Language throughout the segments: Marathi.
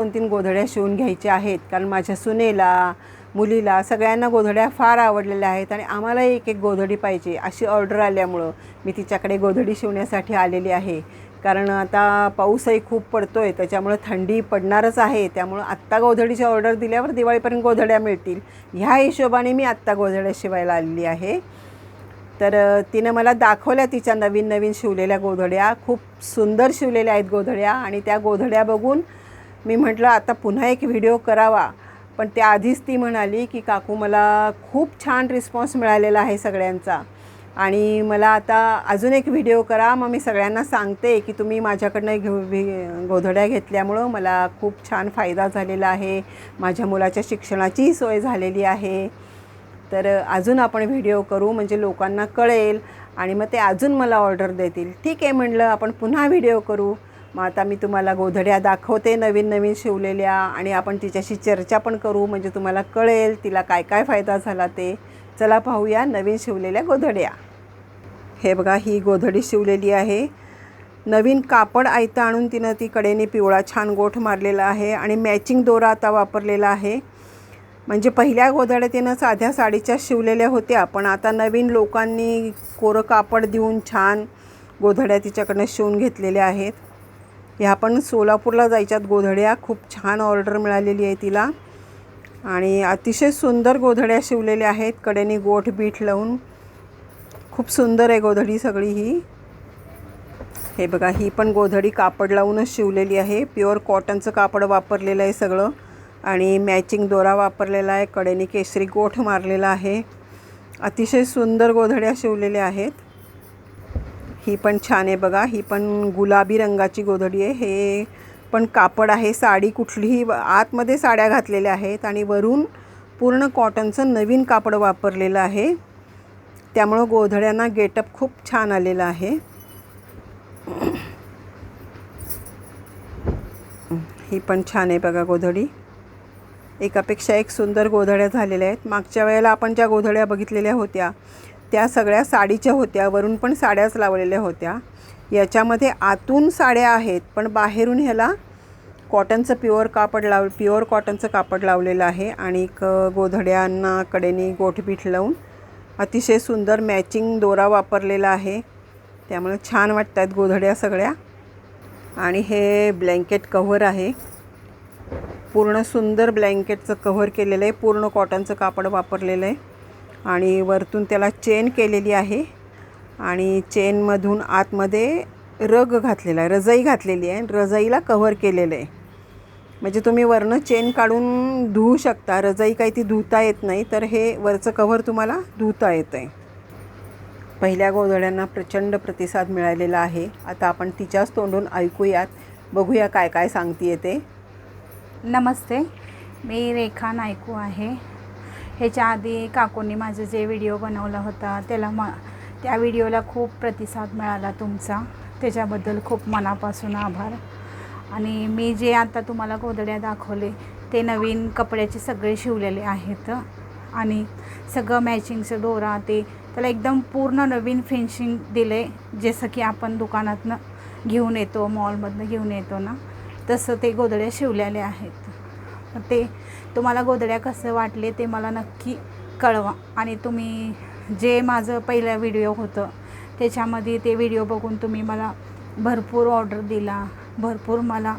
दोन तीन गोधड्या शिवून घ्यायच्या आहेत. कारण माझ्या सुनेला मुलीला सगळ्यांना गोधड्या फार आवडलेल्या आहेत आणि आम्हाला एक एक गोधडी पाहिजे अशी ऑर्डर आल्यामुळं मी तिच्याकडे गोधडी शिवण्यासाठी आलेली आहे. कारण आता पाऊसही खूप पडतो आहे त्याच्यामुळं थंडी पडणारच आहे. त्यामुळं आत्ता गोधडीची ऑर्डर दिल्यावर दिवाळीपर्यंत गोधड्या मिळतील. ह्या हिशोबाने मी आत्ता गोधड्या शिवायला आलेली आहे. तर तिनं मला दाखवल्या तिच्या नवीन नवीन शिवलेल्या गोधड्या. खूप सुंदर शिवलेल्या आहेत गोधड्या आणि त्या गोधड्या बघून मी म्हटलं आता पुन्हा एक व्हिडिओ करावा. पण त्याआधीच ती म्हणाली की काकू मला खूप छान रिस्पॉन्स मिळालेला आहे सगळ्यांचा आणि मला आता अजून एक व्हिडिओ करा. मग मी सगळ्यांना सांगते की तुम्ही माझ्याकडनं घेऊ गोधड्या घेतल्यामुळं मला खूप छान फायदा झालेला आहे. माझ्या मुलाच्या शिक्षणाचीही सोय झालेली आहे. तर अजून आपण व्हिडिओ करू म्हणजे लोकांना कळेल आणि मग ते अजून मला ऑर्डर देतील. ठीक आहे म्हणलं आपण पुन्हा व्हिडिओ करू. मग आता मी तुम्हाला गोधड्या दाखवते नवीन नवीन शिवलेल्या आणि आपण तिच्याशी चर्चा पण करू म्हणजे तुम्हाला कळेल तिला काय काय फायदा झाला ते. चला पाहूया नवीन शिवलेल्या गोधड्या. हे बघा ही गोधडी शिवलेली आहे. नवीन कापड आयतं आणून तिनं ती कडेने पिवळा छान गोठ मारलेला आहे आणि मॅचिंग दोरा आता वापरलेला आहे. म्हणजे पहिल्या गोधड्या तिनं साध्या साडीच्या शिवलेल्या होत्या पण आता नवीन लोकांनी कोरं कापड देऊन छान गोधड्या तिच्याकडनं शिवून घेतलेल्या आहेत. ह्या पण सोलापूरला जायच्यात गोधड्या. खूप छान ऑर्डर मिळालेली आहे तिला. आणि अतिशय सुंदर गोधड्या शिवलेल्या आहेत. कडेने गोठ बीठ लावून. खूप सुंदर आहे गोधडी सगळी ही. हे बघा ही पण गोधडी कापड लावूनच शिवलेली आहे. प्युअर कॉटनचं कापड वापरलेलं आहे सगळं. आणि मॅचिंग दोरा वापरलेला आहे. कडेने केसरी गोठ मारलेला आहे. अतिशय सुंदर गोधड्या शिवलेल्या आहेत. ही पण छान आहे बघा. ही पण गुलाबी रंगाची गोधडी आहे. हे पण कापड आहे. साडी कुठलीही आतमध्ये साड्या घातलेल्या आहेत आणि वरून पूर्ण कॉटनचं नवीन कापड वापरलेलं आहे. त्यामुळं गोधड्यांना गेटअप खूप छान आलेलं आहे. ही पण छान आहे बघा गोधडी. एकापेक्षा एक सुंदर गोधड्या झालेल्या आहेत. मागच्या वेळेला आपण ज्या गोधड्या बघितलेल्या होत्या त्या सगळ्या साडीच्या होत्या वरून पण साड्याच लावलेल्या होत्या. याच्यामध्ये आतून साड्या आहेत पण बाहेरून ह्याला कॉटनचं प्युअर कापड लाव प्युअर कॉटनचं कापड लावलेलं आहे आणि क गोधड्यांना कडेने गोठपीठ लावून अतिशय सुंदर मॅचिंग दोरा वापरलेला आहे. त्यामुळे छान वाटत आहेत गोधड्या सगळ्या. आणि हे ब्लँकेट कव्हर आहे. पूर्ण सुंदर ब्लँकेटचं कव्हर केलेलं आहे पूर्ण कॉटनचं कापड वापरलेलं आहे. आणि वरतून त्याला चेन केलेली आहे. आणि चेनमधून आतमध्ये रग घातलेला आहे रजई घातलेली आहे. रजईला कव्हर केलेलं आहे. म्हणजे तुम्ही वरनं चेन काढून धुवू शकता. रजाई काही ती धुता येत नाही तर हे वरचं कव्हर तुम्हाला धुता येतं आहे पहिल्या गोधड्यांना प्रचंड प्रतिसाद मिळालेला आहे. आता आपण तिच्याच तोंडून ऐकूयात. बघूया काय काय सांगते ते. नमस्ते. मी रेखा नायकू आहे. ह्याच्या आधी काकूंनी माझं जे व्हिडिओ बनवला होता त्याला म त्या व्हिडिओला खूप प्रतिसाद मिळाला तुमचा. त्याच्याबद्दल खूप मनापासून आभार. आणि मी जे आता तुम्हाला गोधड्या दाखवले ते नवीन कपड्याचे सगळे शिवलेले आहेत. आणि सगळं मॅचिंगचं दोरा ते त्याला एकदम पूर्ण नवीन फिनिशिंग दिले जसं की आपण दुकानातनं घेऊन येतो मॉलमधनं घेऊन येतो ना तसं ते गोधड्या शिवलेले आहेत. ते तुम्हाला गोधड्या कसं वाटले ते मला नक्की कळवा. आणि तुम्ही जे माझं पहिलं व्हिडिओ होतं त्याच्यामध्ये ते व्हिडिओ बघून तुम्ही मला भरपूर ऑर्डर दिला भरपूर मला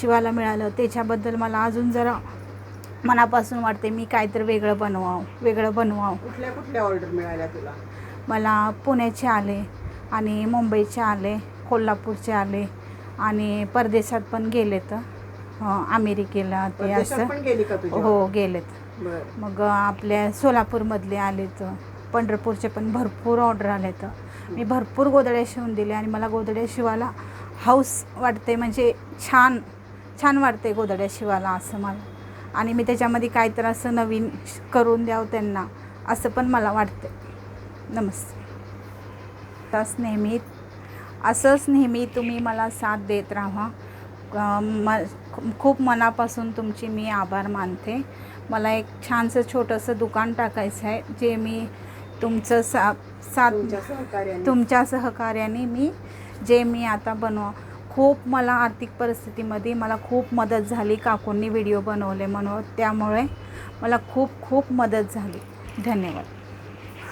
शिवायला मिळालं. त्याच्याबद्दल मला अजून जरा मनापासून वाटते मी काहीतरी वेगळं बनवावं वेगळं बनवावं. कुठल्या कुठल्या ऑर्डर मिळाल्या तुला? मला पुण्याचे आले आणि मुंबईचे आले कोल्हापूरचे आले आणि परदेशात पण गेलेत. अं, अमेरिकेला ते असं. हो गेलेत. मग आपल्या सोलापूरमधले आलेत पंढरपूरचे पण भरपूर ऑर्डर आलेत. मी भरपूर गोधड्या शिवून दिले आणि मला गोधड्या शिवायला हाऊस वाटते म्हणजे छान छान वाटते गोधड्या शिवायला असं मला. आणि मी त्याच्यामध्ये काहीतरी असं नवीन करून द्यावं त्यांना असं पण मला वाटते नमस्ते. तास नेहमी असंच नेहमी तुम्ही मला साथ देत राहा. म खूप मनापासून तुमची मी आभार मानते. मला एक छानसं छोटंसं दुकान टाकायचं आहे जे मी तुमचं सा साथ तुमच्या सहकार्याने. तुमच्या सहकार्याने मी जे मी आता बनवा खूप मला आर्थिक परिस्थितीमध्ये मला खूप मदत झाली काकूंनी व्हिडिओ बनवले म्हणून. त्यामुळे मला खूप खूप मदत झाली. धन्यवाद.